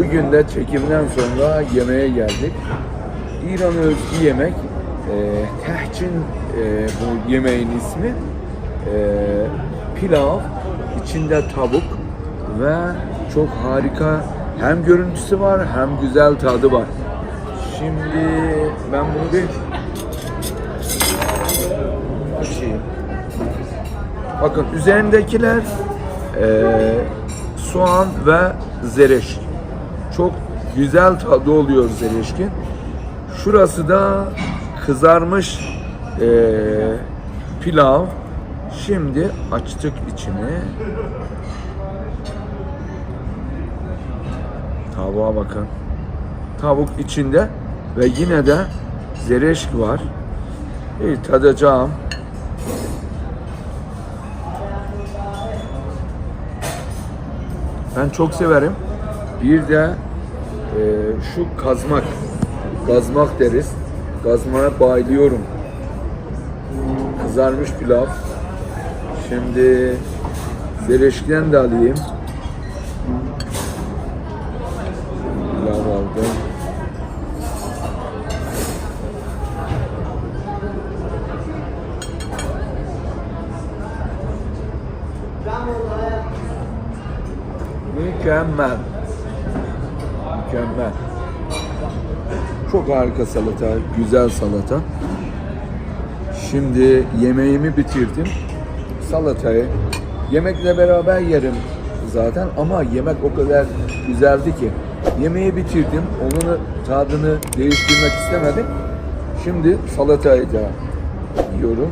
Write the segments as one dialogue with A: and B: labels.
A: Bugün de çekimden sonra yemeğe geldik. İran özgü yemek. E, tehcin e, bu yemeğin ismi. E, pilav, içinde tavuk ve çok harika hem görüntüsü var hem güzel tadı var. Şimdi ben bunu bir açayım. Bakın üzerindekiler eee, soğan ve zereşk. Çok güzel tadı oluyor zereşkin. Şurası da kızarmış eee, pilav. Şimdi açtık içini. Tavuğa bakın. Tavuk içinde ve yine de zereşk var. Bir tadacağım. Ben çok severim. Bir de e, şu kazmak. Kazmak deriz. Kazmaya bayılıyorum. Kızarmış pilav. Şimdi zereşkten de alayım. Pilav aldım. Mükemmel. Mükemmel. Çok harika salata, güzel salata. Şimdi yemeğimi bitirdim. Salatayı yemekle beraber yerim zaten ama yemek o kadar güzeldi ki yemeği bitirdim. Onun tadını değiştirmek istemedim. Şimdi salatayı da yiyorum.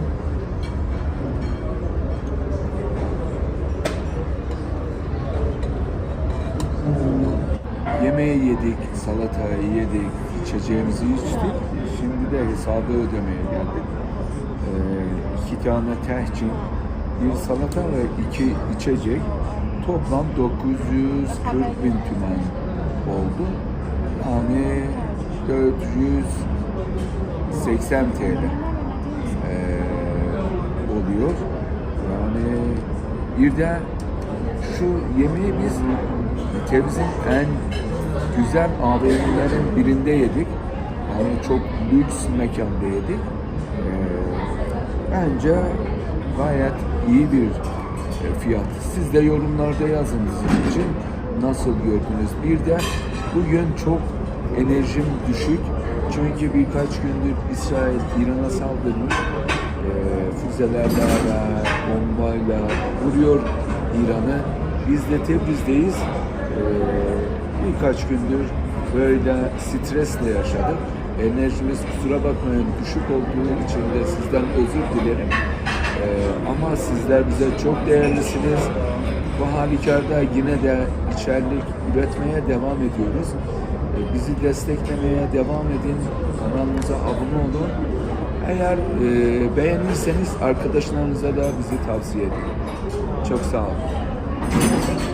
A: Yemeği yedik, salatayı yedik, içeceğimizi içtik. Şimdi de hesabı ödemeye geldik. Ee, iki tane tehcin, bir salata ve iki içecek. Toplam 940 bin tümen oldu. Yani 480 TL ee, oluyor. Yani bir de şu yemeği biz Tebriz'in en güzel AVM'lerin birinde yedik. Yani çok lüks mekanda yedik. Ee, bence gayet iyi bir e, fiyat. Siz de yorumlarda yazın bizim için nasıl gördünüz. Bir de bugün çok enerjim düşük. Çünkü birkaç gündür İsrail İran'a saldırmış. Ee, füzelerle bombayla vuruyor İran'ı. Biz de Tebriz'deyiz. Ee, birkaç gündür böyle stresle yaşadık. Enerjimiz kusura bakmayın düşük olduğu için de sizden özür dilerim. Ee, ama sizler bize çok değerlisiniz. Bu halükarda yine de içerik üretmeye devam ediyoruz. Ee, bizi desteklemeye devam edin. Kanalımıza abone olun. Eğer e, beğenirseniz arkadaşlarınıza da bizi tavsiye edin. Çok sağ olun.